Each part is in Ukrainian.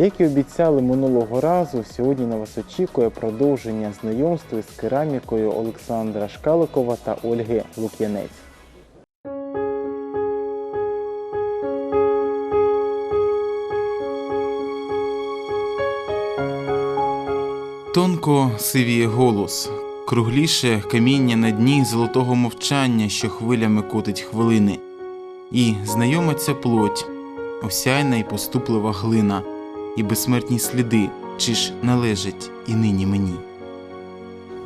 Як і обіцяли минулого разу, сьогодні на вас очікує продовження знайомства з керамікою Олександра Шкаликова та Ольги Лук'янець. Тонко сивіє голос, кругліше каміння на дні золотого мовчання, що хвилями котить хвилини, і знайома ця плоть, осяйна і поступлива глина, і безсмертні сліди, чи ж належать і нині мені.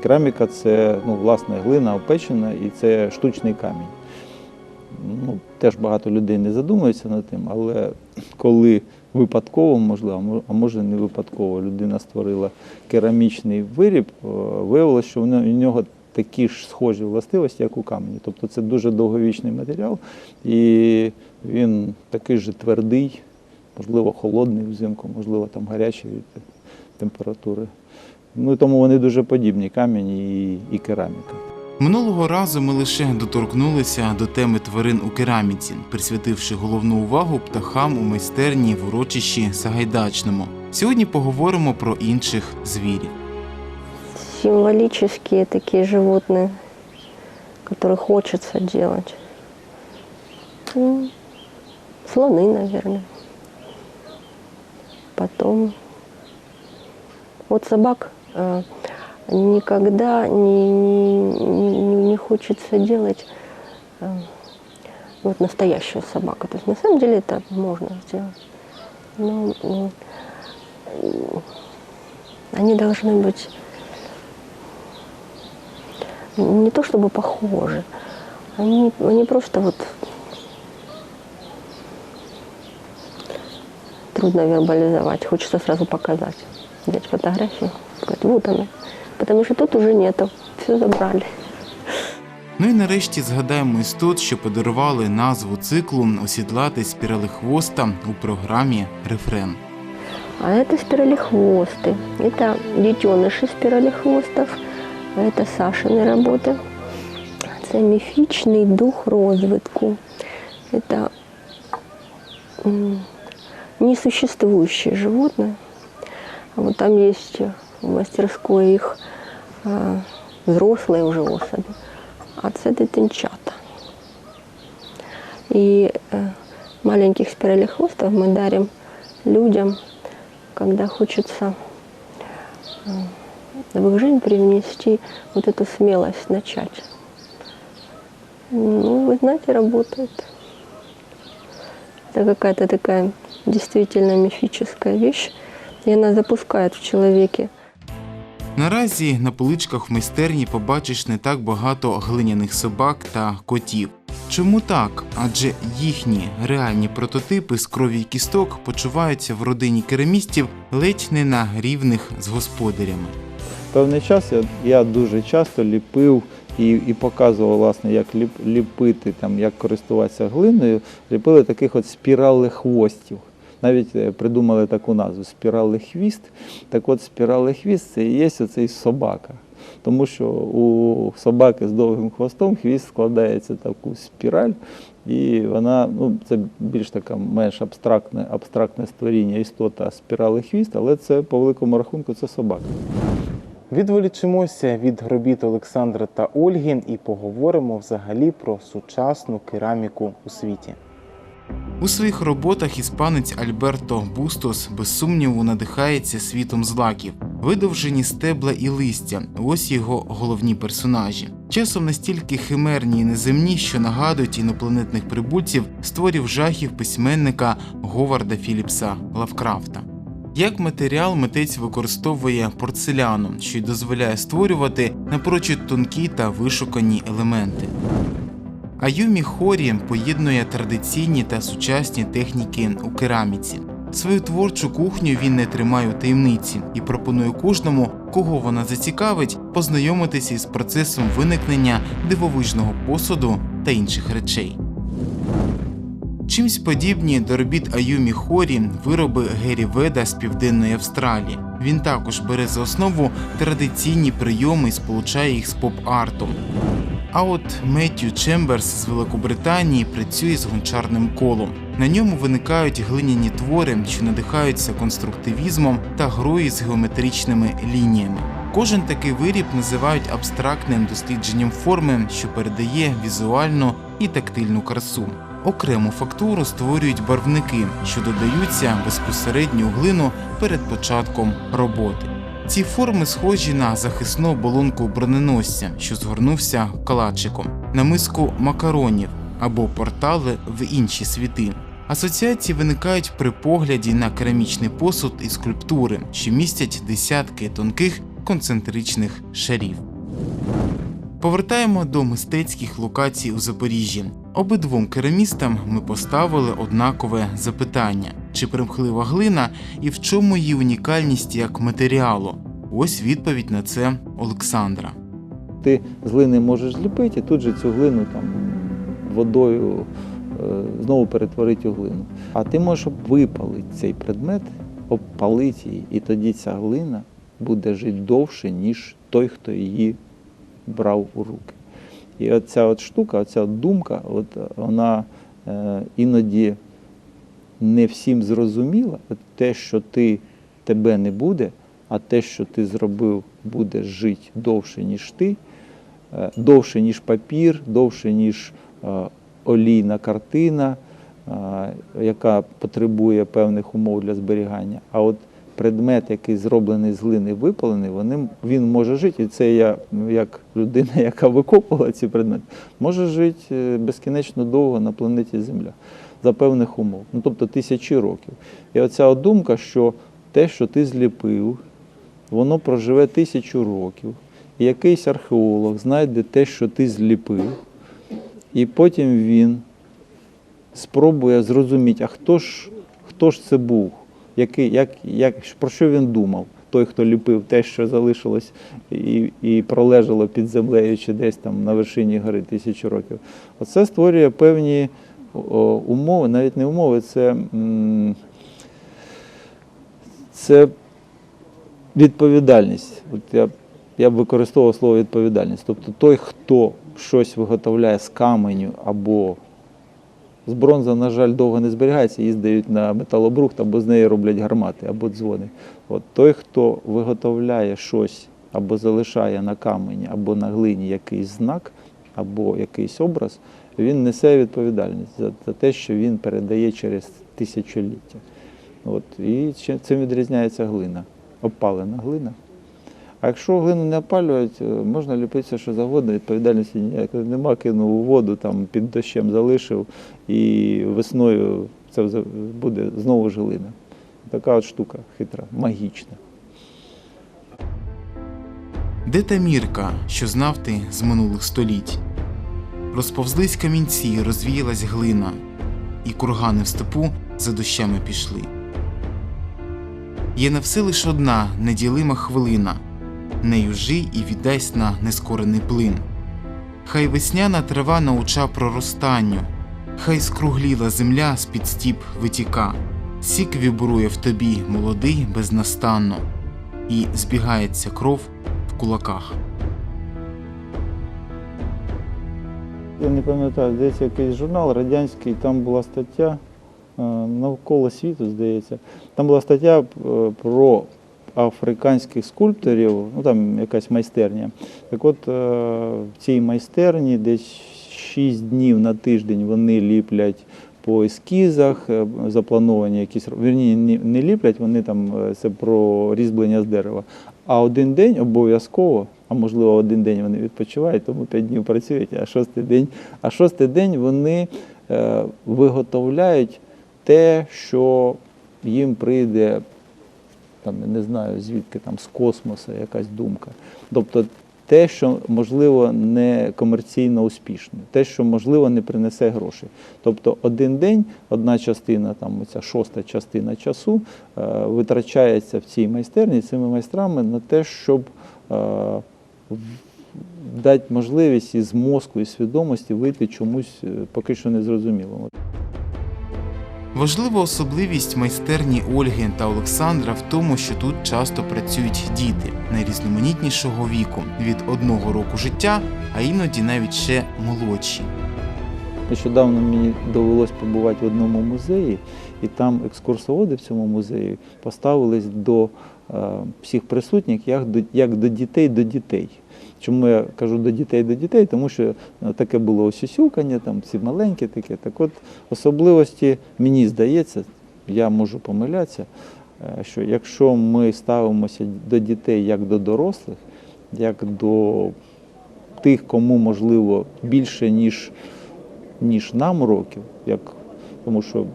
Кераміка це ну, власне глина опечена і це штучний камінь. Ну, теж багато людей не задумується над тим, але коли випадково, можливо, а може не випадково, людина створила керамічний виріб, виявилося, що в нього такі ж схожі властивості, як у камені. Тобто це дуже довговічний матеріал, і він такий же твердий, можливо, холодний взимку, можливо, там гарячий від температури. Ну і тому вони дуже подібні камінь і, і кераміка. Минулого разу ми лише доторкнулися до теми тварин у кераміці, присвятивши головну увагу птахам у майстерні в урочищі Сагайдачному. Сьогодні поговоримо про інших звірів. символические такие животные, которые хочется делать. Ну, слоны, наверное. Потом вот собак э, никогда не, не, не- не хочется делать э, вот настоящую собаку. То есть на самом деле это можно сделать. Но м, они должны быть не то чтобы похожи, они, они просто вот трудно вербализовать, хочется сразу показать, взять фотографию, сказать, вот она, потому что тут уже нету, все забрали. Ну і нарешті згадаємо істот, що подарували назву циклу осідлати спіралихвоста у програмі Рефрен. А это спиралихвосты. Это детеныши спиралихвостов. Это Сашины работи. Це міфічний дух розвитку. Это животное. А вот там есть в мастерской их а, взрослые уже особи. А це дитинчата. И э, маленьких спиралихвостов мы дарим людям, когда хочется э, в их жизнь привнести вот эту смелость начать. Ну, вы знаете, работает. Это какая-то такая действительно мифическая вещь, и она запускает в человеке Наразі на поличках в майстерні побачиш не так багато глиняних собак та котів. Чому так? Адже їхні реальні прототипи з крові й кісток почуваються в родині керамістів ледь не на рівних з господарями. Певний час я, я дуже часто ліпив і, і показував, власне, як ліп, ліпити, там, як користуватися глиною. Ліпили таких от спіралехвостів. Навіть е, придумали таку назву спіралехвіст. Так от спіралехвіст це і є оцей собака. Тому що у собаки з довгим хвостом хвіст складається таку спіраль, і вона ну, це більш така менш абстрактне, абстрактне створіння істота спіралехвіст, але це по великому рахунку це собака. Відволічимося від робіт Олександра та Ольги і поговоримо взагалі про сучасну кераміку у світі. У своїх роботах іспанець Альберто Бустос без сумніву надихається світом злаків, видовжені стебла і листя. Ось його головні персонажі. Часом настільки химерні і неземні, що нагадують інопланетних прибульців з творів жахів письменника Говарда Філіпса Лавкрафта. Як матеріал митець використовує порцеляну, що й дозволяє створювати напрочуд тонкі та вишукані елементи. Аюмі Хорі поєднує традиційні та сучасні техніки у кераміці. Свою творчу кухню він не тримає у таємниці і пропонує кожному, кого вона зацікавить, познайомитися із процесом виникнення дивовижного посуду та інших речей. Чимсь подібні до робіт Аюмі Хорі вироби Гері Веда з південної Австралії. Він також бере за основу традиційні прийоми і сполучає їх з поп-артом. А от Меттью Чемберс з Великобританії працює з гончарним колом. На ньому виникають глиняні твори, що надихаються конструктивізмом та грою з геометричними лініями. Кожен такий виріб називають абстрактним дослідженням форми, що передає візуальну і тактильну красу. Окрему фактуру створюють барвники, що додаються безпосередньо у глину перед початком роботи. Ці форми схожі на захисну оболонку броненосця, що згорнувся калачиком, на миску макаронів або портали в інші світи. Асоціації виникають при погляді на керамічний посуд і скульптури, що містять десятки тонких концентричних шарів. Повертаємо до мистецьких локацій у Запоріжжі. Обидвом керамістам ми поставили однакове запитання: чи примхлива глина і в чому її унікальність як матеріалу? Ось відповідь на це Олександра. Ти з глини можеш зліпити, і тут же цю глину там водою е, знову перетворити у глину. А ти можеш випалити цей предмет, обпалити її, і тоді ця глина буде жити довше, ніж той, хто її брав у руки. І оця от штука, оця от думка, от вона е, іноді не всім зрозуміла. От те, що ти тебе не буде, а те, що ти зробив, буде жити довше, ніж ти, е, довше, ніж папір, довше, ніж е, олійна картина, е, яка потребує певних умов для зберігання. А от предмет, який зроблений з глини, випалений, вони, він може жити. І це я, як людина, яка викопувала ці предмети, може жити е, безкінечно довго на планеті Земля за певних умов. Ну, тобто тисячі років. І оця думка, що те, що ти зліпив, воно проживе тисячу років. І якийсь археолог знайде те, що ти зліпив, і потім він спробує зрозуміти, а хто ж, хто ж це був, який, як, як, про що він думав, той, хто ліпив те, що залишилось і, і пролежало під землею чи десь там на вершині гори тисячу років. Оце створює певні умови, навіть не умови, це, це відповідальність. От я, я б використовував слово відповідальність. Тобто той, хто щось виготовляє з каменю або з бронзи, на жаль, довго не зберігається, її здають на металобрухт, або з неї роблять гармати, або дзвони. От той, хто виготовляє щось або залишає на камені, або на глині якийсь знак, або якийсь образ, він несе відповідальність за, те, що він передає через тисячоліття. От, і цим відрізняється глина, обпалена глина. А якщо глину не опалюють, е, можна ліпитися що завгодно, відповідальності ніякої нема, кинув у воду, там під дощем залишив, і весною це буде знову ж глина. Така от штука хитра, магічна. Де та мірка, що знав ти з минулих століть? Розповзлись камінці, розвіялась глина, і кургани в степу за дощами пішли. Є на все лиш одна неділима хвилина, нею жий і віддасть на нескорений плин. Хай весняна трава науча проростанню, хай скругліла земля з-під стіп витіка, сік вібрує в тобі молодий безнастанно, і збігається кров в кулаках. Я не пам'ятаю, здається, якийсь журнал радянський, там була стаття е, навколо світу, здається. Там була стаття е, про африканських скульпторів, ну там якась майстерня. Так от е, в цій майстерні десь 6 днів на тиждень вони ліплять по ескізах, е, заплановані якісь вірні, не- ліплять, вони там е, це про різьблення з дерева. А один день обов'язково, а можливо один день вони відпочивають, тому 5 днів працюють, а шостий день, а шостий день вони виготовляють те, що їм прийде, там, не знаю звідки там з космосу якась думка. Тобто те, що можливо не комерційно успішне, те, що можливо не принесе грошей. Тобто один день, одна частина, там оця шоста частина часу е, витрачається в цій майстерні цими майстрами на те, щоб е, дати можливість із мозку і свідомості вийти чомусь е, поки що незрозумілому. Важлива особливість майстерні Ольги та Олександра в тому, що тут часто працюють діти найрізноманітнішого віку від одного року життя, а іноді навіть ще молодші. Нещодавно мені довелось побувати в одному музеї, і там екскурсоводи в цьому музеї поставились до е, всіх присутніх як до дітей до дітей. Чому я кажу до дітей до дітей? Тому що е, таке було осюсюкання, там ці маленькі таке. Так от особливості, мені здається, я можу помилятися, е, що якщо ми ставимося до дітей як до дорослих, як до тих, кому можливо більше, ніж ніж нам років, як, тому що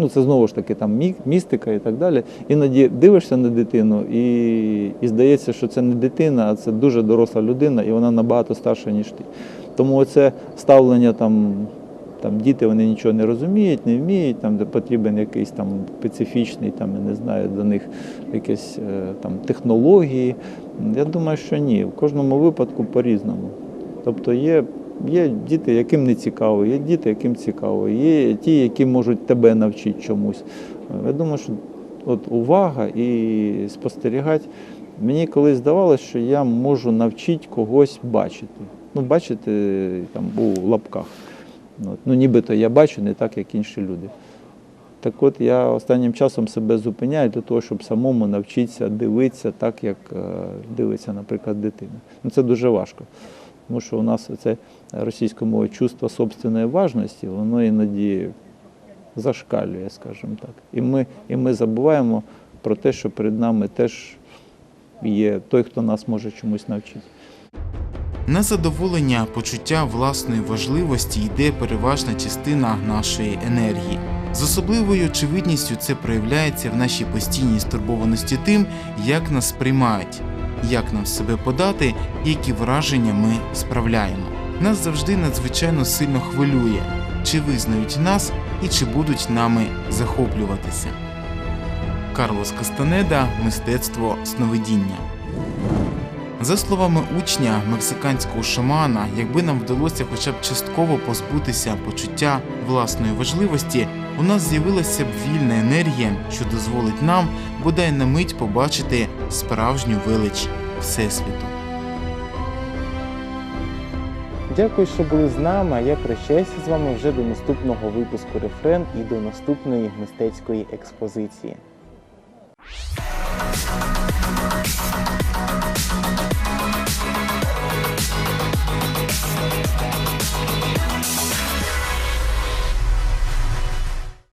ну, це знову ж таки там містика і так далі. Іноді дивишся на дитину і, і здається, що це не дитина, а це дуже доросла людина, і вона набагато старша, ніж ти. Тому оце ставлення там. Там діти вони нічого не розуміють, не вміють, там де потрібен якийсь там специфічний, там я не знаю, до них якісь е, там технології. Я думаю, що ні. В кожному випадку по-різному. Тобто є, є діти, яким не цікаво, є діти, яким цікаво, є ті, які можуть тебе навчити чомусь. Я думаю, що от увага і спостерігати. Мені колись здавалося, що я можу навчити когось бачити. Ну, бачити там у лапках. Ну, нібито я бачу не так, як інші люди. Так от я останнім часом себе зупиняю для того, щоб самому навчитися дивитися так, як е, дивиться, наприклад, дитина. Ну, це дуже важко. Тому що у нас це російською мовою чувство собственної важності, воно іноді зашкалює, скажімо так. І ми, і ми забуваємо про те, що перед нами теж є той, хто нас може чомусь навчити. На задоволення почуття власної важливості йде переважна частина нашої енергії. З особливою очевидністю це проявляється в нашій постійній стурбованості тим, як нас сприймають, як нам себе подати, які враження ми справляємо. Нас завжди надзвичайно сильно хвилює, чи визнають нас і чи будуть нами захоплюватися. Карлос Кастанеда Мистецтво сновидіння. За словами учня мексиканського шамана, якби нам вдалося хоча б частково позбутися почуття власної важливості, у нас з'явилася б вільна енергія, що дозволить нам бодай на мить побачити справжню велич Всесвіту. Дякую, що були з нами. Я прощаюся з вами вже до наступного випуску рефрен і до наступної мистецької експозиції.